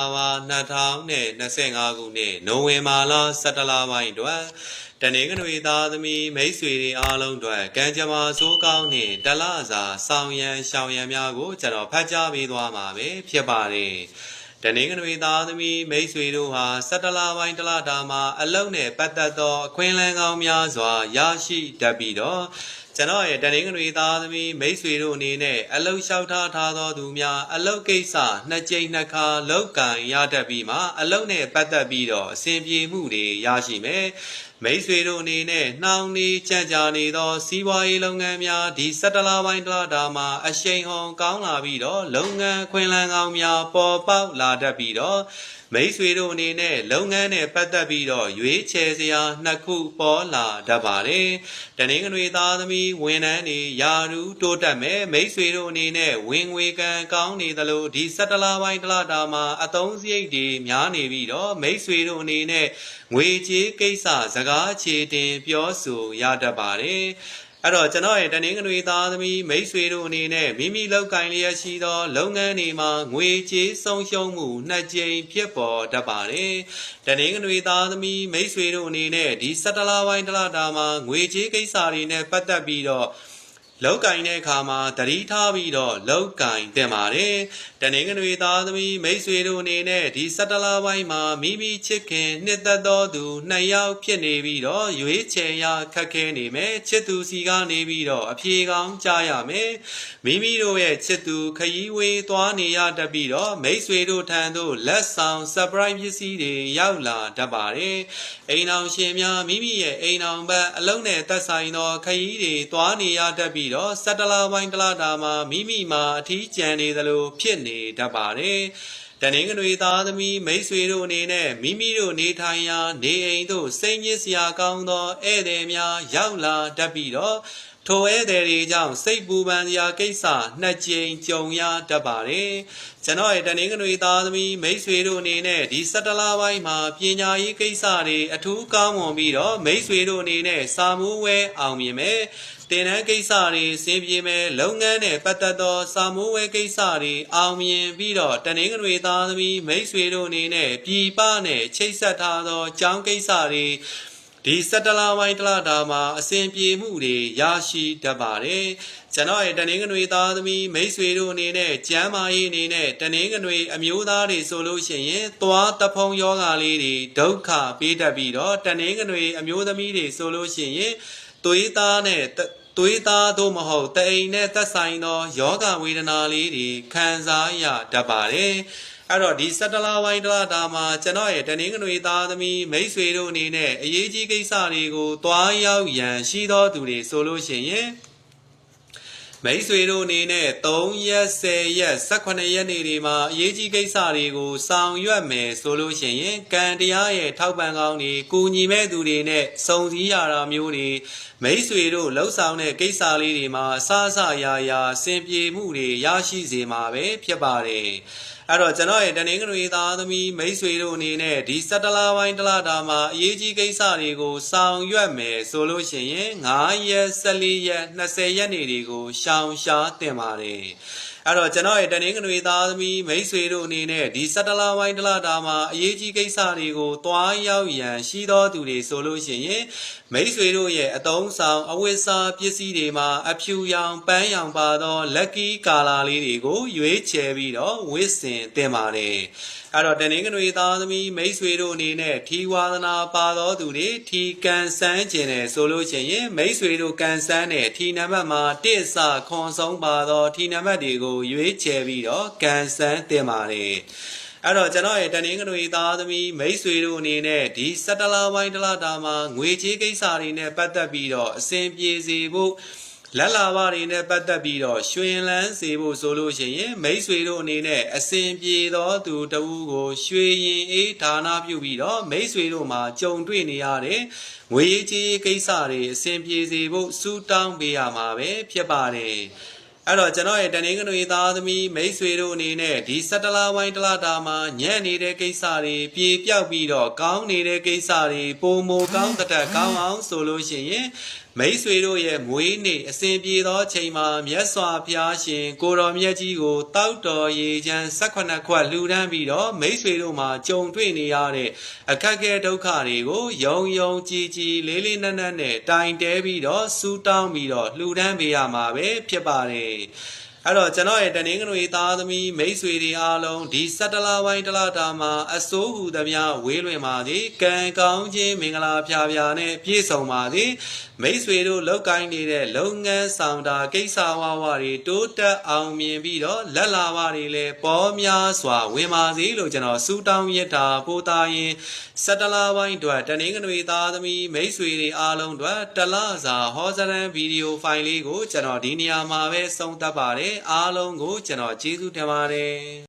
ပါ2025ခုနှစ်နိုဝင်ဘာလ17လပိုင်းတွင်တနင်္ဂနွေသားသမီးမိတ်ဆွေတွေအားလုံးအတွက်ကံကြမ္မာစိုးကောင်းနှင့်တလစာဆောင်ရန်ရှောင်ရန်များကိုကျွန်တော်ဖတ်ကြားပေးသွားမှာပဲဖြစ်ပါတယ်တနင်္ဂနွေသားသမီးမိတ်ဆွေတို့ဟာ17လပိုင်းတလတာမှာအလုံနဲ့ပတ်သက်သောအခွင့်အလမ်းကောင်းများစွာရရှိတတ်ပြီးတော့ ကျွန်တော်ရဲ့တနင်္ဂနွေသားသမီးမိတ်ဆွေတို့အနေနဲ့အလုတ်လျှောက်ထားထားသောသူများအလုတ်ကိစ္စနှစ်ကြိမ်နှစ်ခါလောက်ကင်ရတတ်ပြီးမှအလုတ်နဲ့ပတ်သက်ပြီးတော့အစဉ်ပြေမှုတွေရရှိမယ်မိတ်ဆွေတို့အနေနဲ့နှောင်းနေကြံ့ကြာနေသော စီးပွားရေးလုပ်ငန်းများဒီ17လပိုင်းတလတာမှာအရှိန်ဟုန်ကောင်းလာပြီးတော့လုပ်ငန်းခွင်လန်းကောင်းများပေါ်ပေါက်လာတတ်ပြီးတော့မိတ်ဆွေတို့အနေနဲ့လုပ်ငန်းနဲ့ပတ်သက်ပြီးတော့ရွေးချယ်စရာနှစ်ခုပေါ်လာတတ်ပါတယ်။တနင်္ဂနွေသားသမီးဝန်ထမ်းတွေယာရူတိုးတက်မဲ့မိတ်ဆွေတို့အနေနဲ့ဝင်ငွေကံကောင်းနေသလိုဒီ17လပိုင်းတလတာမှာအသုံးစရိတ်တွေများနေပြီးတော့မိတ်ဆွေတို့အနေနဲ့ငွေကြေးကိစ္စစကားခြေတင်ပြောဆိုရတတ်ပါတယ်။ အဲ့တော့ကျွန်တော်ရဲ့တနင်္ဂနွေသားသမီးမိတ်ဆွေတို့အနေနဲ့မိမိလောက်ကင်လျက်ရှိသောလုပ်ငန်းတွေမှာငွေကြေးဆုံးရှုံးမှုနှစ်ကြိမ်ဖြစ်ပေါ်တတ်ပါတယ်။တနင်္ဂနွေသားသမီးမိတ်ဆွေတို့အနေနဲ့ဒီ17လပိုင်းတလတာမှာငွေကြေးကိစ္စတွေနဲ့ပတ်သက်ပြီးတော့ လောက်ကင်တဲ့အခါမှာတတိထားပြီးတော့လောက်ကင်တင်ပါတယ်။တနင်္ဂနွေသားသမီးမိတ်ဆွေတို့အနေနဲ့ဒီ17လပိုင်းမှာမိမိချစ်ခင်နှစ်သက်သောသူနှစ်ယောက်ဖြစ်နေပြီးတော့ရွေးချယ်ရခက်ခဲနေမယ်။ချစ်သူစီကနေပြီးတော့အပြေကောင်းကြားရမယ်။မိမိတို့ရဲ့ချစ်သူခရီးဝေးသွားနေရတတ်ပြီးတော့မိတ်ဆွေတို့ထံသို့လက်ဆောင် surprise ပစ္စည်းတွေရောက်လာတတ်ပါတယ်။အိမ်အောင်ရှင်များမိမိရဲ့အိမ်အောင်ဘက်အလုံးနဲ့သက်ဆိုင်သောခရီးတွေသွားနေရတတ်ပြီးတော့17လပိုင်းတလတာမှာမိမိမှာအထီးကျန်နေသလိုဖြစ်နေတတ်ပါတယ်။တနင်္ဂနွေသားသမီးမိတ်ဆွေတို့အနေနဲ့မိမိတို့နေထိုင်ရာ နေအိမ်သို့စိတ်ညစ်စရာကောင်းသောဧည့်သည်များရောက်လာတတ်ပြီးတော့ ထိုဧည့်သည်တွေကြောင့်စိတ်ပူပန်စရာကိစ္စနှစ်ကြိမ်ကြုံရတတ်ပါတယ်။ကျွန်တော်ရဲ့တနင်္ဂနွေသားသမီးမိတ်ဆွေတို့အနေနဲ့ဒီ17လပိုင်းမှာပညာရေးကိစ္စတွေအထူးကောင်းမွန်ပြီးတော့မိတ်ဆွေတို့အနေနဲ့စာမိုးဝဲအောင်မြင်မယ်။တင်တန်းကိစ္စတွေစင်ပြေမယ်လုပ်ငန်းနဲ့ပတ်သက်သောစာမိုးဝဲကိစ္စတွေအောင်မြင်ပြီးတော့တနင်္ဂနွေသားသမီးမိတ်ဆွေတို့အနေနဲ့ပြည်ပနဲ့ချိတ်ဆက်ထားသောအကြောင်းကိစ္စတွေ ဒီ17လပိုင်းတလတာမှာအစဉ်ပြေမှုတွေရရှိတတ်ပါတယ်ကျွန်တော်ရဲ့တနင်္ဂနွေသားသမီးမိတ်ဆွေတို့အနေနဲ့ကျမ်းမာရေးအနေနဲ့တနင်္ဂနွေအမျိုးသားတွေဆိုလို့ရှိရင်သွားတဖုံယောဂါလေးတွေဒုက္ခပေးတတ်ပြီးတော့တနင်္ဂနွေအမျိုးသမီးတွေဆိုလို့ရှိရင်သွေးသားနဲ့သွေးသားတို့မဟုတ်တအိမ်နဲ့သက်ဆိုင်သောယောဂဝေဒနာလေးတွေခံစားရတတ်ပါတယ် အဲ့တော့ဒီ17လပိုင်းတလတာမှာကျွန်တော်ရဲ့တနင်္ဂနွေသားသမီးမိတ်ဆွေတို့အနေနဲ့အရေးကြီးကိစ္စတွေကိုတွားရောက်ရန်ရှိသောသူတွေဆိုလို့ရှိရင်မိတ်ဆွေတို့အနေနဲ့3ရက်10ရက်18ရက်နေတွေမှာအရေးကြီးကိစ္စတွေကိုဆောင်ရွက်မယ်ဆိုလို့ရှိရင်ကံတရားရဲ့ထောက်ပံ့ကောင်းတွေကူညီမဲ့သူတွေနဲ့စုံစည်းရတာမျိုးတွေမိတ်ဆွေတို့လှုပ်ဆောင်တဲ့ကိစ္စလေးတွေမှာအဆအဆရာရာစင်ပြေမှုတွေရရှိစေမှာပဲဖြစ်ပါတယ် အဲ့တော့ကျွန်တော်ရဲ့တနင်္ဂနွေသားသမီးမိတ်ဆွေတို့အနေနဲ့ဒီ17လပိုင်းတလတာမှာအရေးကြီးကိစ္စတွေကိုဆောင်ရွက်မယ်ဆိုလို့ရှိရင်9ရက်14ရက်20ရက်နေတွေကိုရှောင်ရှားတင်ပါတယ်အဲ့တော့ကျွန်တော်ရဲ့တနင်္ဂနွေသားသမီးမိတ်ဆွေတို့အနေနဲ့ဒီ17လပိုင်းတလတာမှာအရေးကြီးကိစ္စတွေကိုတွားရောက်ရန်ရှိသောသူတွေဆိုလို့ရှိရင်မိတ်ဆွေတို့ရဲ့အတုံးဆောင်အဝိစာပစ္စည်းတွေမှာအဖြူရောင်ပန်းရောင်ပါသော lucky color လေးတွေကိုရွေးချယ်ပြီးတော့ဝစ်စင်တင်ပါတယ်အဲ့တော့တနင်္ဂနွေသားသမီးမိတ်ဆွေတို့အနေနဲ့ထီဝါသနာပါသောသူတွေထီကန်ဆန်းခြင်းတယ်ဆိုလို့ရှိရင်မိတ်ဆွေတို့ကန်ဆန်းတဲ့ထီနံပါတ်မှာတစ်စခွန်ဆုံးပါသောထီနံပါတ်တွေကိုရွေးချယ်ပြီးတော့ကန်ဆန်းတင်ပါတယ်အဲ့တော့ကျွန်တော်ရဲ့တနင်္ဂနွေသားသမီးမိတ်ဆွေတို့အနေနဲ့ဒီ17လပိုင်းတလတာမှာငွေကြေးကိစ္စတွေနဲ့ပတ်သက်ပြီးတော့အစဉ်ပြေစေဖို့ လက်လာပါတွေနဲ့ပတ်သက်ပြီးတော့ရွှင်လန်းစေဖို့ဆိုလို့ရှိရင် မိတ်ဆွေတို့အနေနဲ့အစဉ်ပြေသောသူတဦးကိုရွှေရင်အေးဒါနာပြုပြီးတော့မိတ်ဆွေတို့မှာကြုံတွေ့နေရတဲ့ငွေကြေးကိစ္စတွေအစဉ်ပြေစေဖို့စူတောင်းပေးရမှာပဲဖြစ်ပါတယ်အဲ့တော့ကျွန်တော်ရဲ့တနင်္ဂနွေသားသမီးမိတ်ဆွေတို့အနေနဲ့ဒီ17လပိုင်းတလတာမှာညံ့နေတဲ့ကိစ္စတွေပြေပြောက်ပြီးတော့ကောင်းနေတဲ့ကိစ္စတွေပုံမကောင်းတတ်ကောင်းအောင်ဆိုလို့ရှိရင် မိတ်ဆွေတို့ရဲ့မွေးနေ့အစဉ်ပြေသောချိန်မှာမြတ်စွာဘုရားရှင်ကိုတော်မြတ်ကြီးကိုတောက်တော်ရေချမ်း18ခွက်လှူဒန်းပြီးတော့မိတ်ဆွေတို့မှာကြုံတွေ့နေရတဲ့အခက်အခဲဒုက္ခတွေကိုယုံယုံကြည်ကြည်လေးလေးနက်နက်နဲ့တိုင်တဲပြီးတော့စူတောင်းပြီးတော့လှူဒန်းပေးရမှာပဲဖြစ်ပါတယ် အဲ့တော့ကျွန်တော်ရဲ့တနင်္ဂနွေသားသမီးမိတ်ဆွေတွေအားလုံးဒီ17လပိုင်းတလတာမှာအစိုးဟူသမျှဝေးလွင်ပါသည်ကံကောင်းခြင်းမင်္ဂလာဖျားဖျားနဲ့ပြည့်စုံပါသည်မိတ်ဆွေတို့လောက်ကိုင်းနေတဲ့လုပ်ငန်းဆောင်တာကိစ္စဝါဝါတွေတိုးတက်အောင်မြင်ပြီးတော့လက်လာပါတွေလည်းပေါ်များစွာဝင်ပါစေလို့ကျွန်တော်ဆုတောင်းရတာပို့တာရင်17လပိုင်းအတွက်တနင်္ဂနွေသားသမီးမိတ်ဆွေတွေအားလုံးအတွက်တလစာဟောစရန်ဗီဒီယိုဖိုင်လေးကိုကျွန်တော်ဒီနေရာမှာပဲဆုံးသတ်ပါတယ်အားလုံးကိုကျွန်တော်ကျေးဇူးတင်ပါတယ်